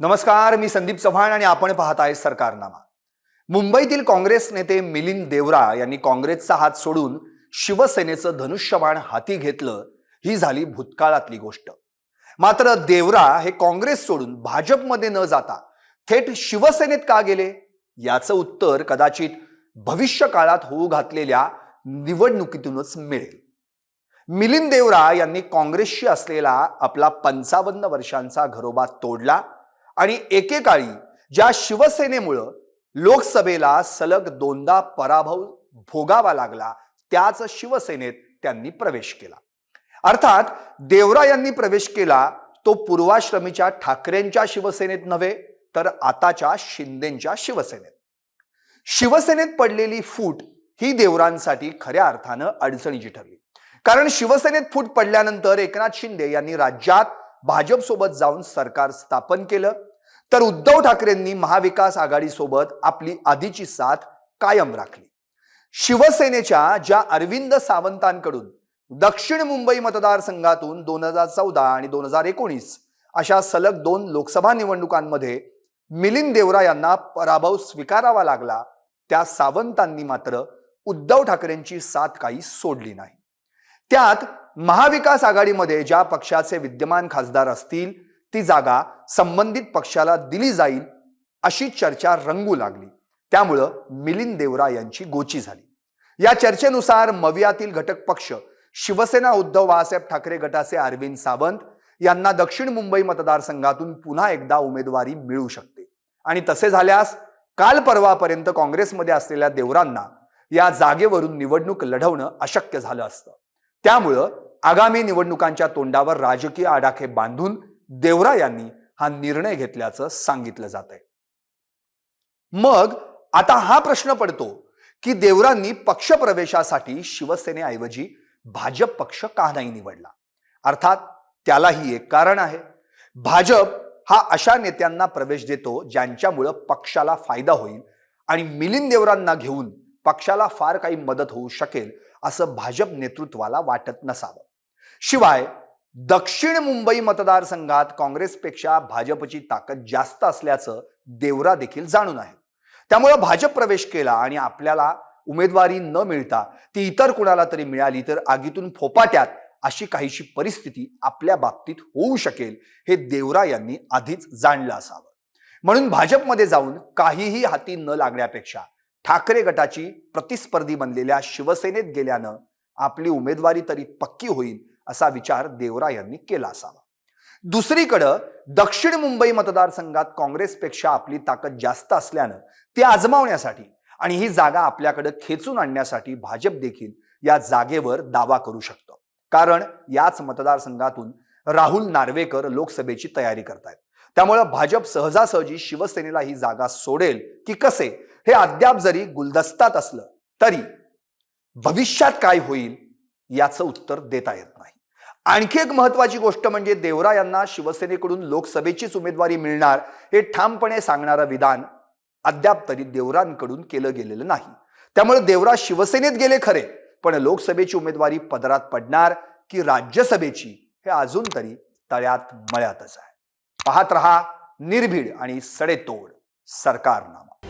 नमस्कार मी संदीप चव्हाण आणि आपण पाहत आहे सरकारनामा. मुंबईतील काँग्रेस नेते मिलिंद देवरा यांनी काँग्रेसचा हात सोडून शिवसेनेचं धनुष्यबाण हाती घेतलं ही झाली भूतकाळातली गोष्ट. मात्र देवरा हे काँग्रेस सोडून भाजपमध्ये न जाता थेट शिवसेनेत का गेले? याचं उत्तर कदाचित भविष्य काळात होऊ घातलेल्या निवडणुकीतूनच मिळेल. मिलिंद देवरा यांनी काँग्रेसशी असलेला आपला पंचावन्न वर्षांचा घरोबा तोडला आणि एकेकाळी ज्या शिवसेनेमुळं लोकसभेला सलग दोनदा पराभव भोगावा लागला त्याच शिवसेनेत त्यांनी प्रवेश केला. अर्थात देवरा यांनी प्रवेश केला तो पूर्वाश्रमीच्या ठाकरेंच्या शिवसेनेत नव्हे तर आताच्या शिंदेच्या शिवसेनेत. शिवसेनेत पडलेली फूट ही देवरांसाठी खऱ्या अर्थानं अडचणीची ठरली. कारण शिवसेनेत फूट पडल्यानंतर एकनाथ शिंदे यांनी राज्यात भाजपसोबत जाऊन सरकार स्थापन केलं तर उद्धव ठाकरेंनी महाविकास आघाडीसोबत आपली आधीची साथ कायम राखली. शिवसेनेच्या ज्या अरविंद सावंतांकडून दक्षिण मुंबई मतदारसंघातून दोन हजार चौदा आणि दोन हजार एकोणीस अशा सलग दोन लोकसभा निवडणुकांमध्ये मिलिंद देवरा यांना पराभव स्वीकारावा लागला त्या सावंतांनी मात्र उद्धव ठाकरेंची साथ काही सोडली नाही. त्यात महाविकास आघाडीमध्ये ज्या पक्षाचे विद्यमान खासदार असतील ती जागा संबंधित पक्षाला दिली जाईल अशी चर्चा रंगू लागली. त्यामुळं मिलिंद देवरा यांची गोची झाली. या चर्चेनुसार मवियातील घटक पक्ष शिवसेना उद्धव बाळासाहेब ठाकरे गटाचे अरविंद सावंत यांना दक्षिण मुंबई मतदारसंघातून पुन्हा एकदा उमेदवारी मिळू शकते. आणि तसे झाल्यास काल परवापर्यंत काँग्रेसमध्ये असलेल्या देवरांना या जागेवरून निवडणूक लढवणं अशक्य झालं असतं. त्यामुळं आगामी निवडणुकांच्या तोंडावर राजकीय आडाखे बांधून देवरा यांनी हा निर्णय घेतल्याचं सांगितलं जात आहे मग आता हा प्रश्न पडतो की देवरांनी पक्षप्रवेशासाठी शिवसेनेऐवजी भाजप पक्ष का नाही निवडला? अर्थात त्यालाही एक कारण आहे. भाजप हा अशा नेत्यांना प्रवेश देतो ज्यांच्यामुळं पक्षाला फायदा होईल आणि मिलिंद देवरांना घेऊन पक्षाला फार काही मदत होऊ शकेल असं भाजप नेतृत्वाला वाटत नसावं. शिवाय दक्षिण मुंबई मतदारसंघात काँग्रेसपेक्षा भाजपची ताकद जास्त असल्याचं देवरा देखील जाणून आहे त्यामुळं भाजप प्रवेश केला आणि आपल्याला उमेदवारी न मिळता ती इतर कुणाला तरी मिळाली तर आगीतून फोपाट्यात अशी काहीशी परिस्थिती आपल्या बाबतीत होऊ शकेल हे देवरा यांनी आधीच जाणलं असावं. म्हणून भाजपमध्ये जाऊन काहीही हाती न लागण्यापेक्षा ठाकरे गटाची प्रतिस्पर्धी बनलेल्या शिवसेनेत गेल्यानं आपली उमेदवारी तरी पक्की होईल असा विचार देवरा यांनी केला असावा. दुसरीकडं दक्षिण मुंबई मतदारसंघात काँग्रेसपेक्षा आपली ताकद जास्त असल्यानं ती आजमावण्यासाठी आणि ही जागा आपल्याकडे खेचून आणण्यासाठी भाजप देखील या जागेवर दावा करू शकतो. कारण याच मतदारसंघातून राहुल नार्वेकर लोकसभेची तयारी करतायत. त्यामुळं भाजप सहजासहजी शिवसेनेला ही जागा सोडेल की कसे हे अद्याप जरी गुलदस्तात असलं तरी भविष्यात काय होईल याचं उत्तर देता येत नाही. आणखी एक महत्वाची गोष्ट म्हणजे देवरा यांना शिवसेनेकडून लोकसभेचीच उमेदवारी मिळणार हे ठामपणे सांगणारं विधान अद्याप तरी देवरांकडून केलं गेलेलं नाही. त्यामुळे देवरा शिवसेनेत गेले खरे पण लोकसभेची उमेदवारी पदरात पडणार की राज्यसभेची हे अजून तरी तळ्यात मळ्यातच आहे. पाहत रहा निर्भीड आणि सडेतोड सरकारनामा.